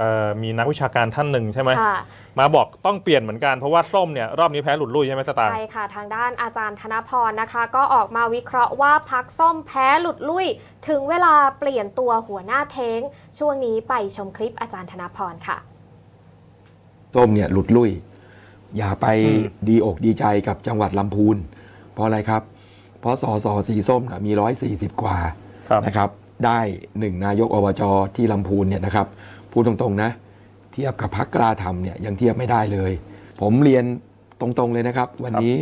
เอ่อมีนักวิชาการท่านหนึ่งใช่ไหมค่ะ มาบอกต้องเปลี่ยนเหมือนกันเพราะว่าส้มเนี่ยรอบนี้แพ้หลุดลุ่ยใช่ไหมสตางค์ ใช่ค่ะ ทางด้านอาจารย์ธนพรนะคะ ก็ออกมาวิเคราะห์ว่าพักส้มแพ้หลุดลุ่ย ถึงเวลาเปลี่ยนตัวหัวหน้าเท้งช่วงนี้ไปชมคลิปอาจารย์ธนพรค่ะ ส้มเนี่ยหลุดลุ่ยอย่าไปอืม ดีอกดีใจกับจังหวัดลำพูน เพราะอะไรครับ เพราะสอสอสีส้มน่ะมีร้อยสี่สิบกว่าครับ นะครับ ได้หนึ่งนายกอบจที่ลำพูนเนี่ยนะครับ พูดตรงๆนะ เทียบกับพักกล้าทำเนี่ยยังเทียบไม่ได้เลย ผมเรียนตรงๆเลยนะครับ วันนี้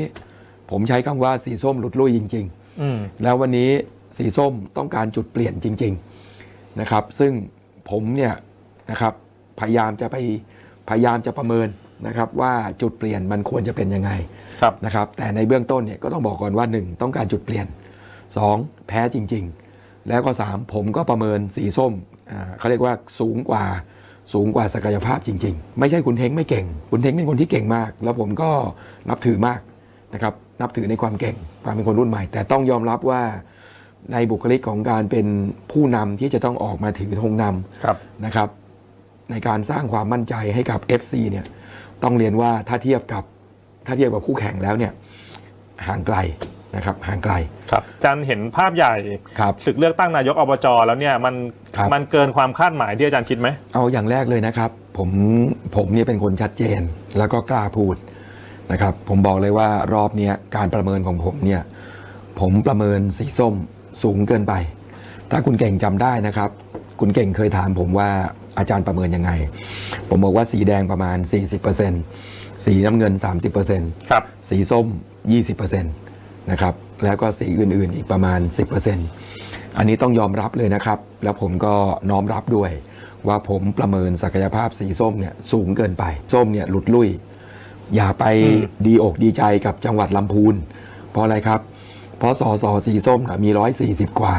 ผมใช้คำว่าสีส้มหลุดลุ่ยจริงๆอืมแล้ววันนี้สีส้มต้องการจุดเปลี่ยนจริง ๆนะครับ ซึ่งผมเนี่ยนะครับพยายามจะไปพยายามจะประเมินนะครับว่าจุดเปลี่ยนมันควรจะเป็นยังไงครับนะครับ แต่ในเบื้องต้นเนี่ยก็ต้องบอกก่อนว่า 1 ต้องการจุดเปลี่ยน 2 แพ้จริง ๆ แล้วก็ 3 ผมก็ประเมินสีส้มอ่า เขาเรียกว่าสูงกว่าสูงกว่าศักยภาพจริง ๆ ไม่ใช่คุณเท้งไม่เก่ง คุณเท้งเป็นคนที่เก่งมาก แล้วผมก็นับถือมากนะครับนับถือในความเก่งความเป็นคนรุ่นใหม่ แต่ต้องยอมรับว่าในบุคลิกของการเป็นผู้นำที่จะต้องออกมาถือธงนครับำนะครับ ในการสร้างความมั่นใจให้กับ FC เนี่ยต้องเรียนว่าถ้าเทียบกับถ้าเทียบกับคู่แข่งแล้วเนี่ยห่างไกลนะครับห่างไกลครับอาจันเห็นภาพใหญ่ครับศึกเลือกตั้งนายกอบจแล้วเนี่ยมัน ครับ มันเกินความคาดหมายที่อาจารย์คิดไหม เอาอย่างแรกเลยนะครับ ผมผมเนี่ยเป็นคนชัดเจนแล้วก็กล้าพูดนะครับ ผมบอกเลยว่ารอบเนี้ยการประเมินของผมเนี่ยผมประเมินสีส้มสูงเกินไป ถ้าคุณเก่งจำได้นะครับ คุณเก่งเคยถามผมว่าอาจารย์ประเมินยังไง ผมบอกว่าสีแดงประมาณ 40%สีน้ำเงิน 30%ครับ สีส้ม 20%นะครับ แล้วก็สีอื่น ๆ อีกประมาณ 10% อันนี้ต้องยอมรับเลยนะครับ แล้วผมก็น้อมรับด้วย ว่าผมประเมินศักยภาพสีส้มเนี่ยสูงเกินไป ส้มเนี่ยหลุดลุ่ย อย่าไปอืมดีอกดีใจกับจังหวัดลำพูน เพราะอะไรครับ เพราะสอสอสีส้มน่ะมีร้อยสี่สิบกว่า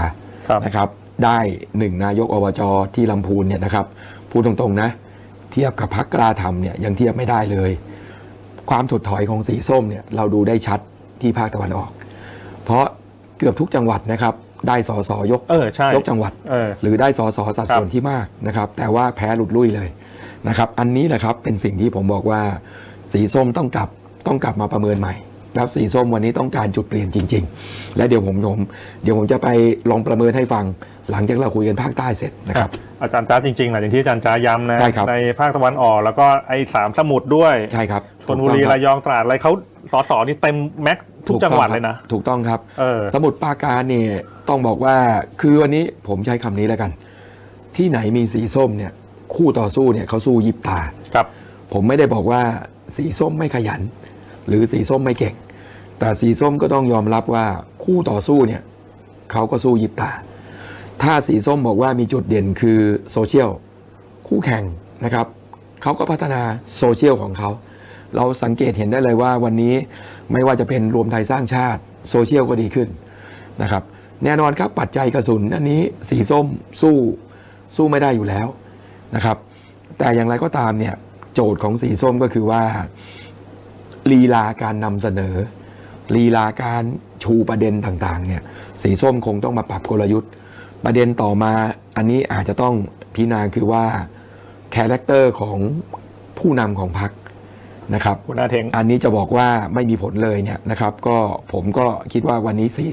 ครับนะครับได้หนึ่งนายกอบจที่ลำพูนเนี่ยนะครับพูดตรงๆนะ เทียบกับพักกล้าทำเนี่ยยังเทียบไม่ได้เลย ความถดถอยของสีส้มเนี่ยเราดูได้ชัดที่ภาคตะวันออก เพราะเกือบทุกจังหวัดนะครับ ได้สอสอยกเออใช่ยกจังหวัด เออ หรือได้สอสอสัดส่วนครับที่มากนะครับ แต่ว่าแพ้หลุดลุ่ยเลยนะครับ อันนี้แหละครับเป็นสิ่งที่ผมบอกว่า สีส้มต้องกลับต้องกลับมาประเมินใหม่แล้วสีส้มวันนี้ต้องการจุดเปลี่ยนจริง ๆ และเดี๋ยวผมผมเดี๋ยวผมจะไปลองประเมินให้ฟัง หลังจากเราคุยกันภาคใต้เสร็จนะครับ อาจารย์จ้าจริงๆนะอย่างที่อาจารย์จ้าย้ำนะใช่ครับ ภาคตะวันออกแล้วก็ไอ้สามสมุทรด้วยใช่ครับชลบุรีถูกต้องคระยองตราดอะไรเขาสอสอนี่เต็มแม็ก ทุกจังหวัดเลยนะ ถูกต้องครับเออ สมุทรปราการเนี่ยต้องบอกว่าคือวันนี้ผมใช้คำนี้แล้วกัน ที่ไหนมีสีส้มเนี่ยคู่ต่อสู้เนี่ยเขาสู้ยิบตา ครับ ผมไม่ได้บอกว่าสีส้มไม่ขยัน หรือสีส้มไม่เก่ง แต่สีส้มก็ต้องยอมรับว่าคู่ต่อสู้เนี่ยเขาก็สู้ยิบตา ถ้าสีส้มบอกว่ามีจุดเด่นคือโซเชียลคู่แข่งนะครับเขาก็พัฒนาโซเชียลของเขา เราสังเกตเห็นได้เลยว่าวันนี้ ไม่ว่าจะเป็นรวมไทยสร้างชาติโซเชียลก็ดีขึ้นนะครับแน่นอนครับปัจจัยกระสุนอันนี้สีส้มสู้สู้ไม่ได้อยู่แล้วนะครับ แต่อย่างไรก็ตามเนี่ยโจทย์ของสีส้มก็คือว่าลีลาการนำเสนอลีลาการชูประเด็นต่างๆเนี่ยสีส้มคงต้องมาปรับกลยุทธ์ ประเด็นต่อมาอันนี้อาจจะต้องพิจารณาคือว่าคาแรคเตอร์ของผู้นำของพรรค นะครับคุณอาเทงอันนี้จะบอกว่าไม่มีผลเลยเนี่ยนะครับ ก็ผมก็คิดว่าวันนี้สี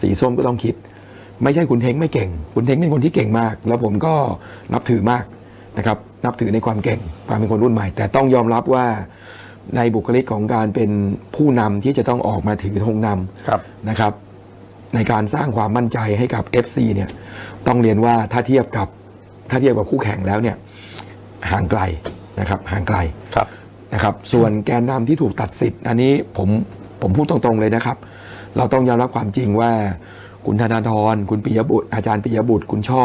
สีส้มก็ต้องคิด ไม่ใช่คุณเท้งไม่เก่ง คุณเท้งเป็นคนที่เก่งมาก แล้วผมก็นับถือมากนะครับ นับถือในความเก่งความเป็นคนรุ่นใหม่ แต่ต้องยอมรับว่าในบุคลิกของการเป็นผู้นำที่จะต้องออกมาถือธงนำครับนะครับ ในการสร้างความมั่นใจให้กับ FC เนี่ยต้องเรียนว่าถ้าเทียบกับถ้าเทียบกับคู่แข่งแล้วเนี่ยห่างไกลนะครับห่างไกลครับ นะครับส่วนแกนนำที่ถูกตัดสิทธิ์ อันนี้ผมผมพูดตรงๆเลยนะครับ เราต้องยอมรับความจริงว่าคุณธนาธรคุณปิยบุตรอาจารย์ปิยบุตรคุณช่อ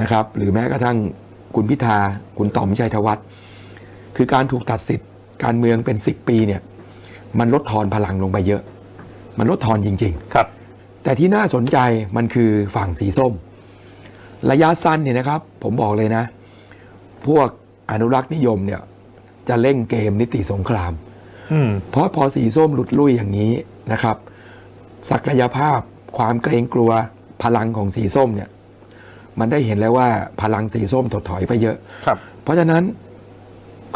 นะครับ หรือแม้กระทั่งคุณพิธาคุณต๋อมชัยธวัฒน์คือการถูกตัดสิทธิ์ การเมืองเป็น 10 ปีเนี่ยมันลดทอนพลังลงไปเยอะ มันลดทอนจริง ๆ ครับ แต่ที่น่าสนใจมันคือฝั่งสีส้ม ระยะสั้นเนี่ยนะครับ ผมบอกเลยนะ พวกอนุรักษ์นิยมเนี่ย จะเล่นเกมนิติสงครามอืมเพราะพอสีส้มหลุดลุ่ยอย่างนี้นะครับ ศักยภาพความเกรงกลัวพลังของสีส้มเนี่ย มันได้เห็นแล้วว่าพลังสีส้มถดถอยไปเยอะครับพเพราะฉะนั้น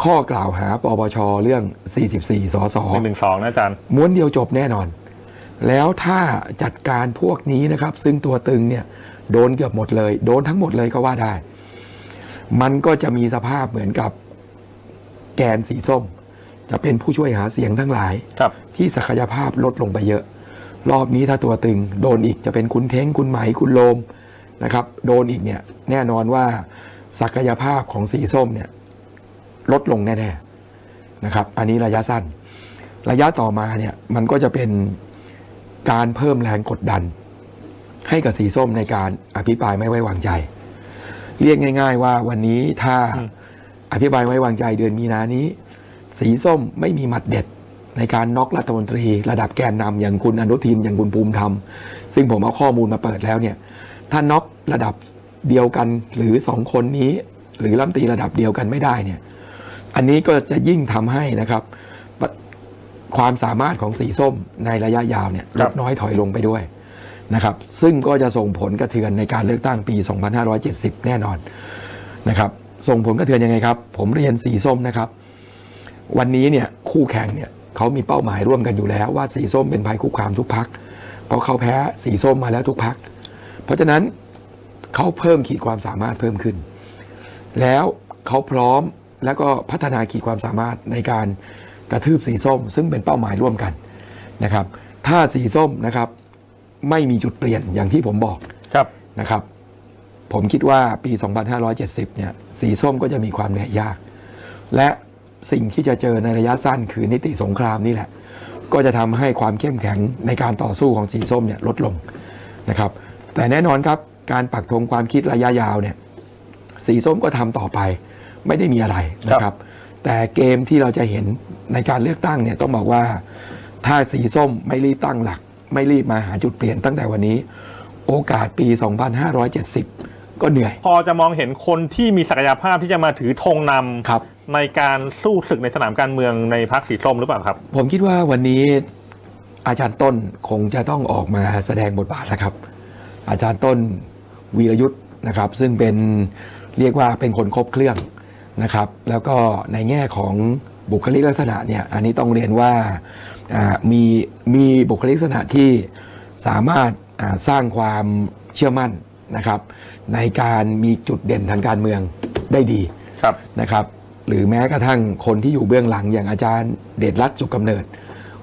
ข้อกล่าวหาปปชเรื่อง 44 สสหนึ่งหนึ่งสองนะอาจารย์ ม้วนเดียวจบแน่นอน แล้วถ้าจัดการพวกนี้นะครับ ซึ่งตัวตึงเนี่ย โดนเกือบหมดเลย โดนทั้งหมดเลยก็ว่าได้ มันก็จะมีสภาพเหมือนกับ แกนสีส้ม จะเป็นผู้ช่วยหาเสียงทั้งหลายครับที่ศักยภาพลดลงไปเยอะ รอบนี้ถ้าตัวตึงโดนอีกจะเป็นคุณเท้งคุณไหมคุณโลมนะครับ โดนอีกเนี่ยแน่นอนว่าศักยภาพของสีส้มเนี่ยลดลงแน่ๆนะครับ อันนี้ระยะสั้น ระยะต่อมาเนี่ยมันก็จะเป็นการเพิ่มแรงกดดัน ให้กับสีส้มในการอภิปรายไม่ไว้วางใจ เรียกง่าย ๆ ว่าวันนี้ถ้า อืมอภิปรายไม่ไว้วางใจเดือนมีนานี้ สีส้มไม่มีหมัดเด็ดในการน็อกรัฐมนตรี ระดับแกนนำอย่างคุณอนุทินอย่างคุณภูมิธรรม ซึ่งผมเอาข้อมูลมาเปิดแล้วเนี่ยถ้าน็อกระดับเดียวกันหรือสองคนนี้ หรือรัฐมนตรีระดับเดียวกันไม่ได้เนี่ยอันนี้ก็จะยิ่งทำให้นะครับปะความสามารถของสีส้มในระยะยาวเนี่ยคลรับดน้อยถอยลงไปด้วยนะครับ ซึ่งก็จะส่งผลกระเทือนในการเลือกตั้งปี 2570 แน่นอนนะครับ ส่งผลกระเทือนยังไงครับ ผมเรียนสีส้มนะครับ วันนี้เนี่ยคู่แข่งเนี่ยเขามีเป้าหมายร่วมกันอยู่แล้วว่าสีส้มเป็นภัยคุกคามทุกพักเพราะเขาแพ้สีส้มมาแล้วทุกพัก เพราะฉะนั้นเขาเพิ่มขีดความสามารถเพิ่มขึ้น แล้วเขาพร้อมแล้วก็พัฒนาขีดความสามารถในการกระทืบสีส้ม ซึ่งเป็นเป้าหมายร่วมกันนะครับ ถ้าสีส้มนะครับไม่มีจุดเปลี่ยนอย่างที่ผมบอกครับนะครับ ผมคิดว่าปี 2570 เนี่ย สีส้มก็จะมีความเหนื่อยยาก และสิ่งที่จะเจอในระยะสั้นคือนิติสงครามนี่แหละ ก็จะทำให้ความเข้มแข็งในการต่อสู้ของสีส้มเนี่ยลดลงนะครับ แต่แน่นอนครับการปักธงความคิดระยะยาวเนี่ย สีส้มก็ทำต่อไป ไม่ได้มีอะไรนะครับ แต่เกมที่เราจะเห็นในการเลือกตั้งเนี่ยต้องบอกว่าถ้าสีส้มไม่รีบตั้งหลัก ไม่รีบมาหาจุดเปลี่ยนตั้งแต่วันนี้ โอกาสปี 2570 ก็เหนื่อย พอจะมองเห็นคนที่มีศักยภาพที่จะมาถือธงนำครับ ในการสู้ศึกในสนามการเมืองในพรรคสีส้มหรือเปล่าครับ ผมคิดว่าวันนี้อาจารย์ต้นคงจะต้องออกมาแสดงบทบาทแล้วครับ อาจารย์ต้นวีรยุทธ์นะครับ ซึ่งเป็นเรียกว่าเป็นคนครบเครื่องนะครับ แล้วก็ในแง่ของบุคลิกลักษณะเนี่ยอันนี้ต้องเรียนว่าอ่ามีมีบุคลิกลักษณะที่สามารถอ่าสร้างความเชื่อมั่น นะครับ ในการมีจุดเด่นทางการเมืองได้ดีครับนะครับ หรือแม้กระทั่งคนที่อยู่เบื้องหลังอย่างอาจารย์เดชรัตน์สุขกำเนิด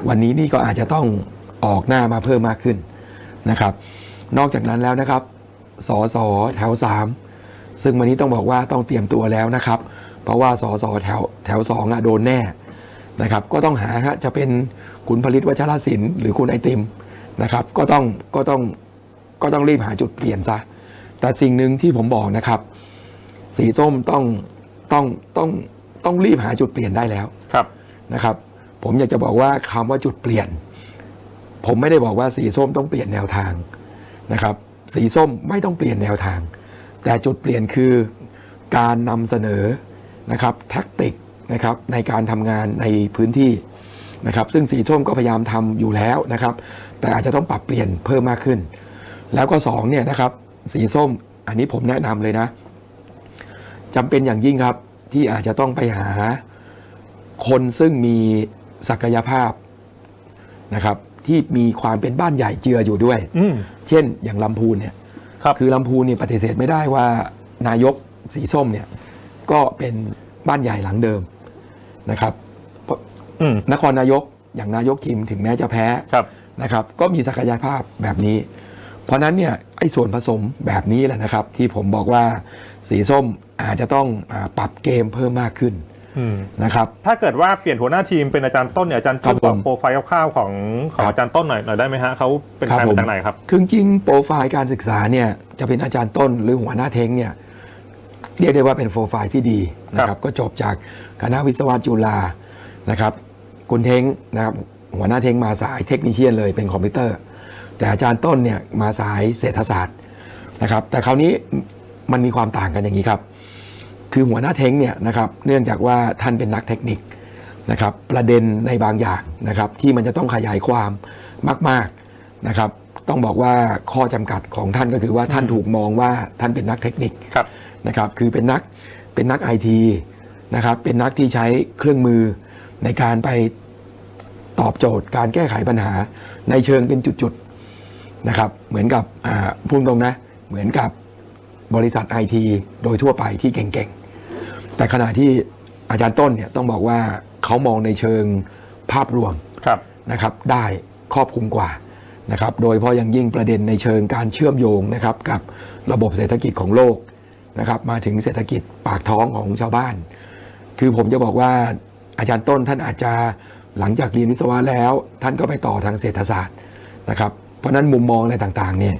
วันนี้นี่ก็อาจจะต้องออกหน้ามาเพิ่มมากขึ้นนะครับ นอกจากนั้นแล้วนะครับสอสอแถว 3 ซึ่งวันนี้ต้องบอกว่าต้องเตรียมตัวแล้วนะครับ เพราะว่าสอสอแถวแถวสองอะโดนแน่นะครับ ก็ต้องหาฮะจะเป็นคุณผลิตวัชรศิลป์หรือคุณไอติมนะครับ ก็ต้องก็ต้องก็ต้องรีบหาจุดเปลี่ยนซะ แต่สิ่งหนึ่งที่ผมบอกนะครับ สีส้มต้องต้องต้องต้องรีบหาจุดเปลี่ยนได้แล้วครับนะครับ ผมอยากจะบอกว่าคำว่าจุดเปลี่ยน ผมไม่ได้บอกว่าสีส้มต้องเปลี่ยนแนวทางนะครับ สีส้มไม่ต้องเปลี่ยนแนวทาง แต่จุดเปลี่ยนคือการนำเสนอนะครับแท็กติกนะครับในการทำงานในพื้นที่นะครับ ซึ่งสีส้มก็พยายามทำอยู่แล้วนะครับ แต่อาจจะต้องปรับเปลี่ยนเพิ่มมากขึ้น แล้วก็สองเนี่ยนะครับ สีส้ม อันนี้ผมแนะนำเลยนะจำเป็นอย่างยิ่งครับที่อาจจะต้องไปหาคนซึ่งมีศักยภาพนะครับ ที่มีความเป็นบ้านใหญ่เจืออยู่ด้วยอืมเช่นอย่างลำพูนเนี่ยครับคือลำพูนเนี่ยปฏิเสธไม่ได้ว่านายกสีส้มเนี่ย ก็เป็นบ้านใหญ่หลังเดิมนะครับอืมนครนายกอย่างนายกคิมถึงแม้จะแพ้ครับนะครับ ก็มีศักยภาพแบบนี้ เพราะฉะนั้นเนี่ย ไอ้ส่วนผสมแบบนี้แหละนะครับ ที่ผมบอกว่าสีส้มอาจจะต้องอาปรับเกมเพิ่มมากขึ้นอืมนะครับถ้าเกิดว่าเปลี่ยนหัวหน้าทีมเป็นอาจารย์ต้นเนี่ยอาจารย์ช่วยครับบผอกมโปรไฟล์คร่าวๆของของครับอาจารย์ต้นหน่อยหน่อยได้ไหมฮะเขาเป็นครับใครผมมาจากไหนครับคือจริงๆโปรไฟล์การศึกษาเนี่ยจะเป็นอาจารย์ต้นหรือหัวหน้าเท้งเนี่ยเรียกได้ว่าเป็นโปรไฟล์ที่ดีนะคครัรับบก็จบจากคณะวิศวะจุฬานะครับคุณเท้งนะครับหัวหน้าเท้งมาสายเทคนิคเชียนเลยเป็นคอมพิวเตอร์ แต่อาจารย์ต้นเนี่ยมาสายเศรษฐศาสตร์นะครับ แต่คราวนี้มันมีความต่างกันอย่างนี้ครับ คือหัวหน้าเท้งเนี่ยนะครับเนื่องจากว่าท่านเป็นนักเทคนิคนะครับ ประเด็นในบางอย่างนะครับ ที่มันจะต้องขยายความมาก ๆนะครับ ต้องบอกว่าข้อจำกัดของท่านก็คือว่าท่านถูกมองว่าท่านเป็นนักเทคนิคครับนะครับ คือเป็นนักเป็นนักไอทีนะครับ เป็นนักที่ใช้เครื่องมือในการไปตอบโจทย์การแก้ไขปัญหาในเชิงเป็นจุดๆ นะครับเหมือนกับอ่าพูดตรงนะเหมือนกับบริษัทไอทีโดยทั่วไปที่เก่งๆ แต่ขณะที่อาจารย์ต้นเนี่ยต้องบอกว่าเขามองในเชิงภาพรวมครับนะครับได้ครอบคลุมกว่านะครับโดยเฉพาะอย่างยิ่งประเด็นในเชิงการเชื่อมโยงนะครับกับระบบเศรษฐกิจของโลกนะครับมาถึงเศรษฐกิจปากท้องของชาวบ้าน คือผมจะบอกว่าอาจารย์ต้นท่านอาจจะหลังจากเรียนวิศวะแล้ว ท่านก็ไปต่อทางเศรษฐศาสตร์นะครับ เพราะฉะนั้นมุมมองอะไรต่างๆเนี่ย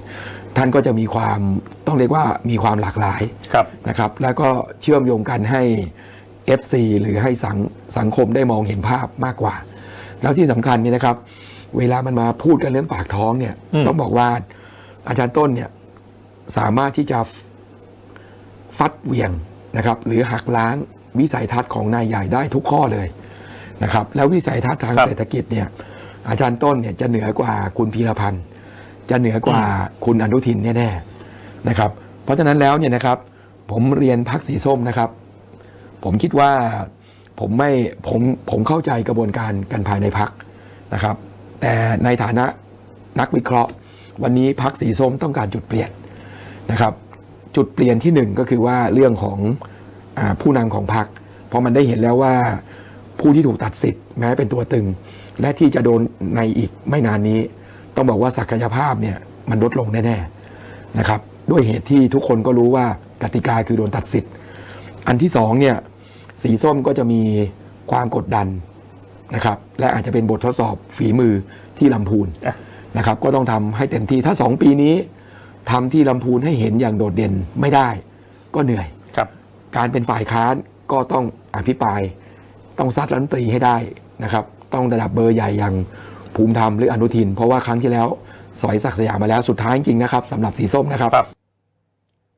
ท่านก็จะมีความต้องเรียกว่ามีความหลากหลายครับนะครับ แล้วก็เชื่อมโยงกันให้ FC หรือให้สังสังคมได้มองเห็นภาพมากกว่า แล้วที่สำคัญเนี่ยนะครับ เวลามันมาพูดกันเรื่องปากท้องเนี่ยอืมต้องบอกว่าอาจารย์ต้นเนี่ยสามารถที่จะฟัดเหวี่ยงนะครับ หรือหักล้างวิสัยทัศน์ของนายใหญ่ได้ทุกข้อเลยนะครับ แล้ววิสัยทัศน์ทางเศรษฐกิจเนี่ย อาจารย์ต้นเนี่ยจะเหนือกว่าคุณพีรพันธ์จะเหนือกว่าคุณอนุทินแน่ๆนะครับ เพราะฉะนั้นแล้วเนี่ยนะครับ ผมเรียนพักสีส้มนะครับ ผมคิดว่าผมไม่ผมผมเข้าใจกระบวนการกันภายในพักนะครับ แต่ในฐานะนักวิเคราะห์ วันนี้พักสีส้มต้องการจุดเปลี่ยนนะครับ จุดเปลี่ยนที่หนึ่งก็คือว่าเรื่องของอาผู้นำของพักเพราะมันได้เห็นแล้วว่าผู้ที่ถูกตัดสิทธิ์แม้เป็นตัวตึง และที่จะโดนในอีกไม่นานนี้ ต้องบอกว่าศักยภาพเนี่ยมันลดลงแน่ๆนะครับด้วยเหตุที่ทุกคนก็รู้ว่ากติกาคือโดนตัดสิทธิ์ อันที่สองเนี่ยสีส้มก็จะมีความกดดันนะครับและอาจจะเป็นบททดสอบฝีมือที่ลำพูนอะนะครับก็ต้องทำให้เต็มที่ถ้าสองปีนี้ทำที่ลำพูนให้เห็นอย่างโดดเด่นไม่ได้ ก็เหนื่อยครับ การเป็นฝ่ายค้านก็ต้องอภิปราย ต้องซัดรัฐมนตรีให้ได้นะครับ ต้องระดับเบอร์ใหญ่อย่างภูมิธรรมหรืออนุทิน เพราะว่าครั้งที่แล้วสอยศักดิ์สยามมาแล้วสุดท้ายจริงๆนะครับสำหรับสีส้มนะครับครับ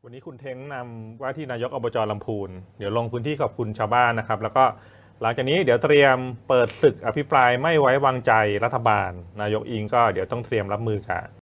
วันนี้คุณเท้งนำว่าที่นายกอบจลำพูน เดี๋ยวลงพื้นที่ขอบคุณชาวบ้านนะครับ แล้วก็หลังจากนี้เดี๋ยวเตรียมเปิดศึกอภิปรายไม่ไว้วางใจรัฐบาล นายกอิงก็เดี๋ยวต้องเตรียมรับมือกับ